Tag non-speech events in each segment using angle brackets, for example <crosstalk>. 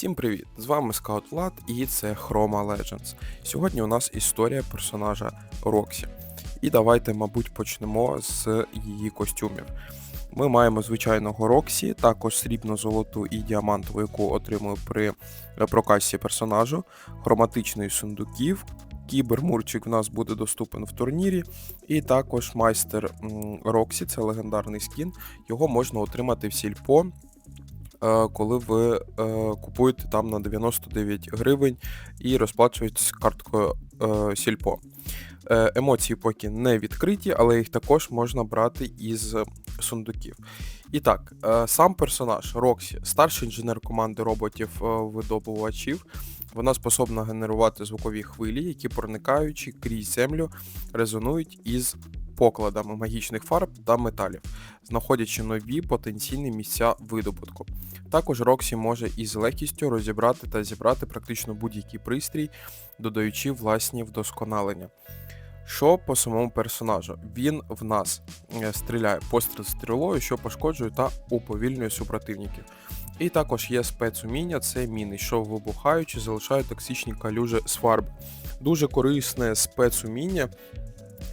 Всім привіт! З вами Скаут Влад і це Chroma Legends. Сьогодні у нас історія персонажа Роксі. І давайте, мабуть, почнемо з її костюмів. Ми маємо звичайного Роксі, також срібно-золоту і діамантову, яку отримали при прокасі персонажу, хроматичний сундуків. Кібермурчик в нас буде доступен в турнірі, і також майстер Роксі, це легендарний скін. Його можна отримати в сільпо е, коли ви е, купуєте там на 99 гривень і розплачуєтесь карткою е, Сільпо. Е, Емоції поки не відкриті, але їх також можна брати із сундуків. І так, е, сам персонаж Роксі, старший інженер команди роботів-видобувачів. Вона способна генерувати звукові хвилі, які проникаючи крізь землю, резонують із покладами магічних фарб та металів, знаходячи нові потенційні місця видобутку. Також Роксі може із легкістю розібрати та зібрати практично будь-який пристрій, додаючи власні вдосконалення. Що по самому персонажу? Він в нас е, стріляє постріл стрілою, що пошкоджує та уповільнює супротивників. І також є спецуміння, це міни, що вибухаючи, залишають токсичні калюжі з фарби. Дуже корисне спецуміння,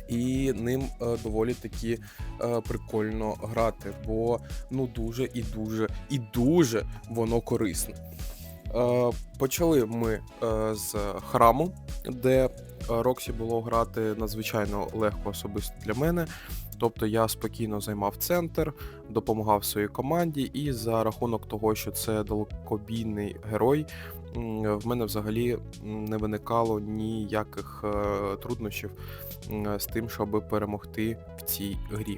і ним е, доволі таки е, прикольно грати, бо ну дуже і дуже і дуже воно корисне. Е, почали ми з храму, де Роксі було грати надзвичайно легко особисто для мене. Тобто я спокійно займав центр, допомагав своїй команді, і за рахунок того, що це далекобійний герой, в мене взагалі не виникало ніяких е, труднощів з тим, щоб перемогти в цій грі.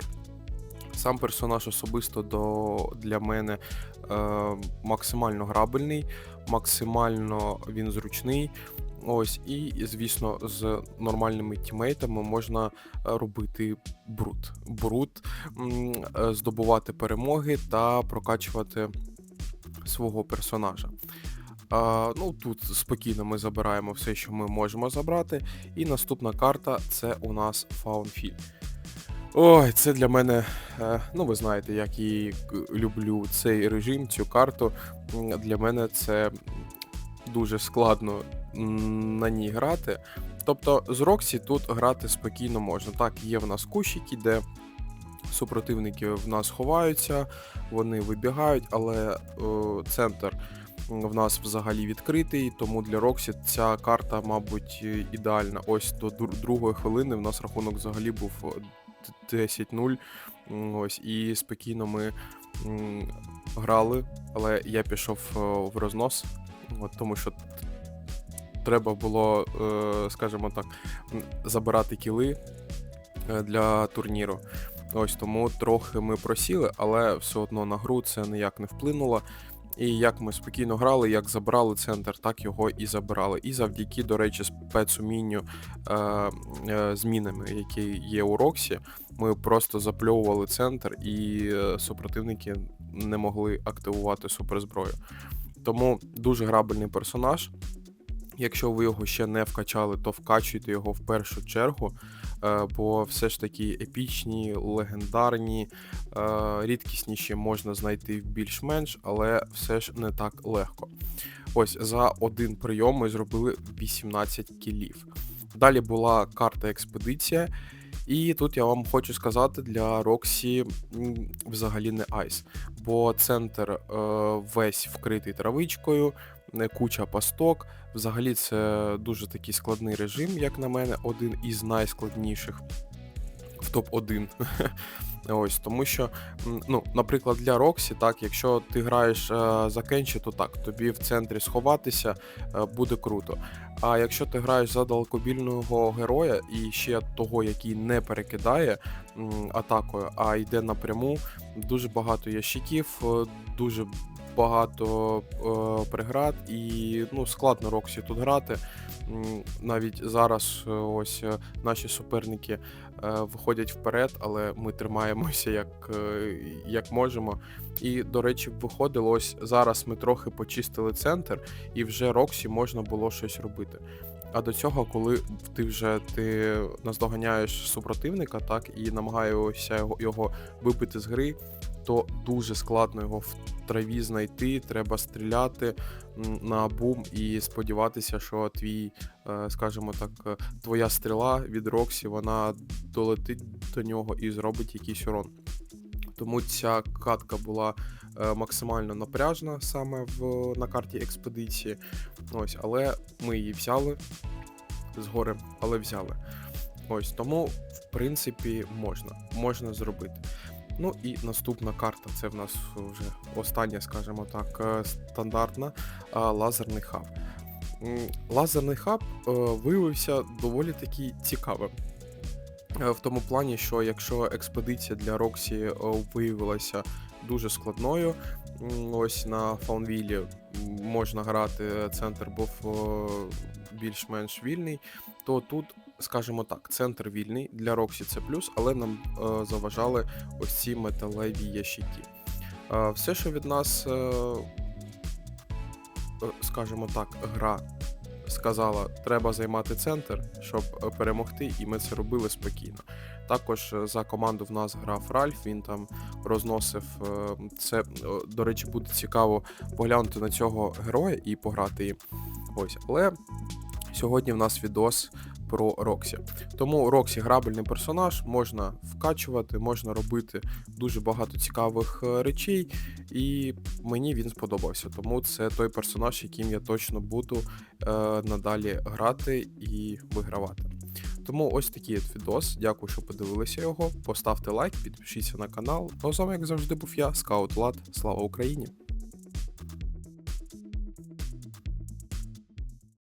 Сам персонаж особисто до, для мене е, максимально грабельний, максимально він зручний. Ось, і, звісно, з нормальними тімейтами можна е, робити бруд. Бруд, е, здобувати перемоги та прокачувати свого персонажа. А, ну, тут спокійно ми забираємо все, що ми можемо забрати. І наступна карта це у нас Фаунфіль. Ой, це для мене. е, Ну, ви знаєте, як і люблю цей режим, цю карту. Для мене це дуже складно на ній грати. Тобто з Роксі тут грати спокійно можна. Так, є в нас кущики, де супротивники в нас ховаються, вони вибігають, але е, центр в нас взагалі відкритий, тому для Роксі ця карта, мабуть, ідеальна. Ось до другої хвилини в нас рахунок взагалі був е, 10-0. Ось, і спокійно ми грали, але я пішов е, в рознос, от, тому що треба було, е, скажімо так, забирати кіли е, для турніру. Ось тому трохи ми просіли, але все одно на гру це ніяк не вплинуло. І як ми спокійно грали, як забрали центр, так його і забирали. І завдяки, до речі, спецумінню е, е, змінами, які є у Роксі, ми просто запльовували центр, і е, супротивники не могли активувати суперзброю. Тому дуже грабельний персонаж. Якщо ви його ще не вкачали, то вкачуйте його в першу чергу, е, бо все ж таки епічні, легендарні, е, рідкісніші можна знайти більш-менш, але все ж не так легко. Ось за один прийом ми зробили 18 кілів. Далі була карта експедиція. І тут я вам хочу сказати, для Роксі взагалі не айс, бо центр е, весь вкритий травичкою, куча пасток. Взагалі, це дуже такий складний режим, як на мене, один із найскладніших в топ-1. <laughs> Ось, тому що, ну, наприклад, для Роксі, так, якщо ти граєш е, за Кенчі, то так, тобі в центрі сховатися е, буде круто. А якщо ти граєш за далекобільного героя і ще того, який не перекидає атакою, а йде напряму, дуже багато ящиків, е, дуже багато е, преград, і ну, складно Роксі тут грати. Навіть зараз е, ось е, наші суперники виходять вперед, але ми тримаємося як, як можемо. І, до речі, виходило ось зараз ми трохи почистили центр, і вже Роксі можна було щось робити. А до цього, коли ти вже ти наздоганяєш супротивника, так, і намагаєшся його, вибити з гри, то дуже складно його в траві знайти. Треба стріляти на бум і сподіватися, що твій, е, скажімо так, е, твоя стріла від Роксі, вона долетить до нього і зробить якийсь урон. Тому ця катка була е, максимально напряжна саме в, на карті експедиції. Ось, але ми її взяли з горем, але взяли. Ось тому, в принципі, можна, можна зробити. Ну і наступна карта це в нас вже остання, скажімо так, е, стандартна лазерний хаб. Лазерний хаб е, виявився доволі таки цікавим. Е, В тому плані, що якщо експедиція для Роксі е, виявилася дуже складною, ось на Фаунвілі можна грати, центр був е, більш-менш вільний, то тут, скажімо так, центр вільний для Роксі це плюс, але нам е, заважали ось ці металеві ящики. Е, Все, що від нас, е, е, скажімо так, гра сказала, треба займати центр, щоб е, перемогти, і ми це робили спокійно. Також е, за команду в нас грав Ральф, він там розносив е, це. До речі, буде цікаво поглянути на цього героя і пограти їм. Ось, але сьогодні в нас відос про Роксі. Тому Роксі грабельний персонаж, можна вкачувати, можна робити дуже багато цікавих е, речей, і мені він сподобався. Тому це той персонаж, яким я точно буду е, надалі грати і вигравати. Тому ось такий от відос. Дякую, що подивилися його. Поставте лайк, підпишіться на канал. Ну а з вами, як завжди, був я, Скаут Влад. Слава Україні!